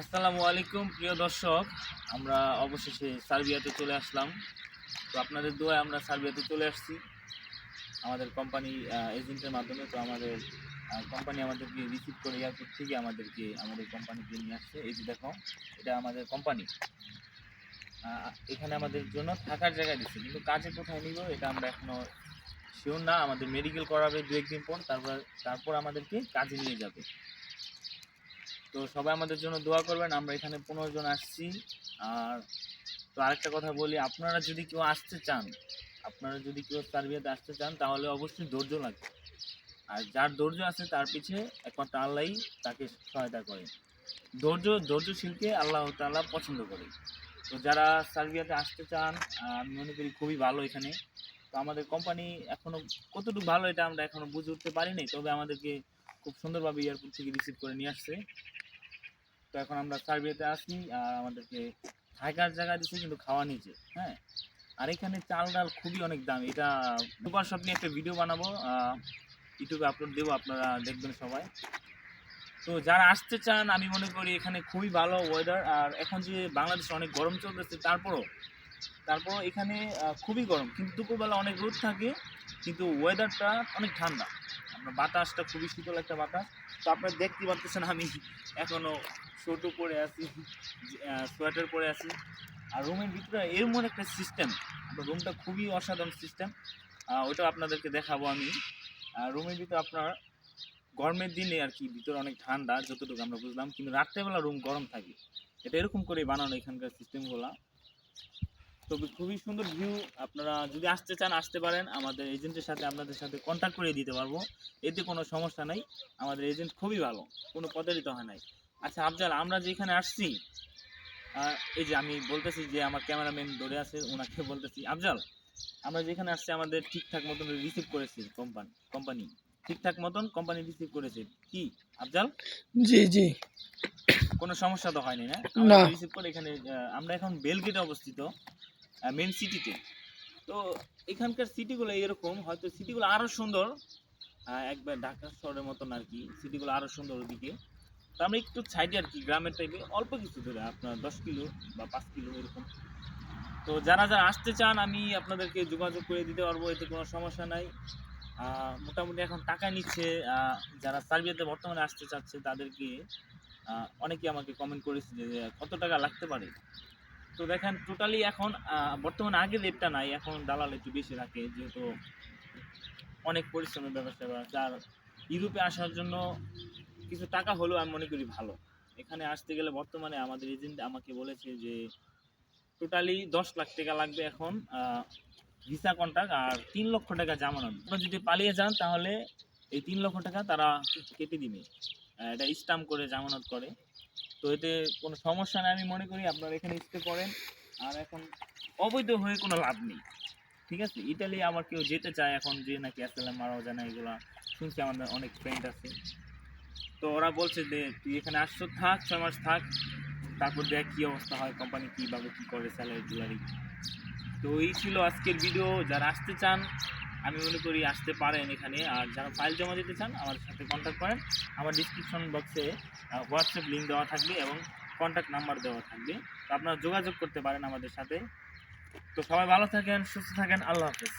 আসসালামু আলাইকুম, প্রিয় দর্শক। আমরা অবশেষে সার্বিয়াতে চলে আসলাম। তো আপনাদের দোয়ায় আমরা সার্বিয়াতে চলে আসছি। আমাদের কোম্পানি এজেন্টের মাধ্যমে। তো আমাদের কোম্পানি আমাদেরকে রিসিভ করে এয়ারপোর্ট থেকে আমাদেরকে, আমাদের কোম্পানিতে নিয়ে আসছে। এই যে দেখো, এটা আমাদের কোম্পানি এখানে আমাদের জন্য থাকার জায়গা দিচ্ছে। কিন্তু কাজে কোথায় নিব, এটা আমরা এখনও শিওর না। আমাদের মেডিকেল করাবে দু একদিন পর, তারপর তারপর আমাদেরকে কাজে নিয়ে যাবে। তো সবাই আমাদের জন্য দোয়া করবেন, আমরা এখানে পনেরো জন আসছি। আর তো আরেকটা কথা বলি, আপনারা যদি কেউ আসতে চান, আপনারা যদি কেউ সার্বিয়াতে আসতে চান, তাহলে অবশ্যই ধৈর্য লাগবে আর যার ধৈর্য আছে, তার পিছে একমাত্র আল্লাহই তাকে সহায়তা করে। ধৈর্য, ধৈর্যশীলকে আল্লাহ তাআলা পছন্দ করে। তো যারা সার্বিয়াতে আসতে চান আমি মনে করি খুবই ভালো এখানে। তো আমাদের কোম্পানি এখনও কতটুকু ভালো, এটা আমরা এখনও বুঝে উঠতে পারিনি, তবে আমাদেরকে খুব সুন্দরভাবে এয়ারপোর্ট থেকে রিসিভ করে নিয়ে আসছে। তো এখন আমরা সার্বিয়াতে আসি আর আমাদেরকে থাকার জায়গা দিচ্ছে কিন্তু খাওয়া নিচে হ্যাঁ? আর এখানে চাল ডাল খুবই অনেক দাম, এটা সুপার শপ নিয়ে একটা ভিডিও বানাবো ইউটিউবে আপলোড দেবো, আপনারা দেখবেন সবাই। তো যারা আসতে চান, আমি মনে করি এখানে খুবই ভালো ওয়েদার আর এখন যে বাংলাদেশে অনেক গরম চলতেছে, তারপরও তারপরও এখানে খুবই গরম, কিন্তু দুপুরবেলা অনেক রোদ থাকে, কিন্তু ওয়েদারটা অনেক ঠান্ডা। বাতাসটা খুবই শীতল একটা বাতাস। তো আপনারা দেখতে পারতেছেন আমি এখনও ছোটো পরে আছি সোয়েটার পরে আছি। আর রুমের ভিতরে এরকম একটা সিস্টেম রুমটা খুবই অসাধারণ সিস্টেম ওটা আপনাদেরকে দেখাবো আমি। আর রুমের ভিতরে আপনার গরমের দিনে আর কি, ভিতরে অনেক ঠান্ডা, যতটুকু আমরা বুঝলাম, কিন্তু রাত্রেবেলা রুম গরম থাকে। এটা এরকম করে বানানো এখানকার সিস্টেমগুলা তবে খুবই সুন্দর ভিউ আপনারা যদি আসতে চান আসতে পারেন। আমাদের এজেন্টের সাথে আপনাদের সাথে কন্ট্যাক্ট করে দিতে পারব। এতে কোনো সমস্যা নাই। আমাদের এজেন্ট খুবই ভালো। কোনো প্রতারিত হয় নাই। আচ্ছা আফজাল আমরা যেখানে আসছি এই যে আমি বলতেছি যে আমার ক্যামেরাম্যান ধরে আছে ওনাকে বলতেছি আফজাল আমরা যেখানে আসছি আমাদের ঠিকঠাক মতন রিসিভ করেছি কোম্পানি কোম্পানি ঠিকঠাক মতন কোম্পানি রিসিভ করেছে। কি আফজাল? জি জি। কোনো সমস্যা তো হয়নি না? না। রিসিভ করে এখানে আমরা এখন বেলগেটে অবস্থিত। মেন সিটিতে তো। এখানকার সিটিগুলো এরকম, হয়তো সিটিগুলো আরও সুন্দর একবার ঢাকা শহরের মতন আর কি সিটিগুলো আরও সুন্দর ওদিকে। তো আমরা একটু সাইডে আর কি, গ্রামের টাইপে অল্প কিছু ধরে আপনার দশ কিলো বা পাঁচ কিলো এরকম। তো যারা যারা আসতে চান, আমি আপনাদেরকে যোগাযোগ করে দিতে পারব, এতে কোনো সমস্যা নাই। মোটামুটি এখন টাকা নিচ্ছে যারা সার্বিয়াতে বর্তমানে আসতে চাচ্ছে, তাদেরকে অনেকে আমাকে কমেন্ট করেছে যে, কত টাকা লাগতে পারে? তো দেখেন টোটালি এখন বর্তমানে আগের রেটটা নাই, এখন দালাল একটু বেশি রাখে, যেহেতু অনেক পরিশ্রমের ব্যবস্থা আর ইউরোপে আসার জন্য কিছু টাকা হলেও আমি মনে করি ভালো। এখানে আসতে গেলে বর্তমানে আমাদের এজেন্ট আমাকে বলেছে যে টোটালি দশ লাখ টাকা লাগবে এখন ভিসা কন্ট্রাক্ট আর তিন লক্ষ টাকা জামানত। আপনারা যদি পালিয়ে যান, তাহলে এই তিন লক্ষ টাকা তারা কেটে দিবে। এটা স্টাম্প করে জামানত করে। তো এতে কোনো সমস্যা নেই, আমি মনে করি আপনারা এখানে স্টে করেন আর এখন অবৈধ হয়ে কোনো লাভ নেই, ঠিক আছে? ইটালি আমার কেউ যেতে চায় এখন যে নাকি আসলে মারাও যায় না, এগুলা শুনছি আমাদের অনেক ফ্রেন্ড আছে। তো ওরা বলছে যে, তুই এখানে আসছো, থাক, ছয় মাস থাক, তারপর দেখ কী অবস্থা হয় কোম্পানি কীভাবে কী করে স্যালারি টুলারি তো এই ছিল আজকের ভিডিও যারা আসতে চান আমি মনে করি আসতে পারেন এখানে। আর যারা ফাইল জমা দিতে চান, আমার সাথে কন্ট্যাক্ট করেন। আমার ডিসক্রিপশন বক্সে হোয়াটসঅ্যাপ লিঙ্ক দেওয়া থাকবে এবং কন্ট্যাক্ট নাম্বার দেওয়া থাকবে। তো আপনারা যোগাযোগ করতে পারেন আমাদের সাথে। তো সবাই ভালো থাকেন, সুস্থ থাকেন, আল্লাহ হাফেজ।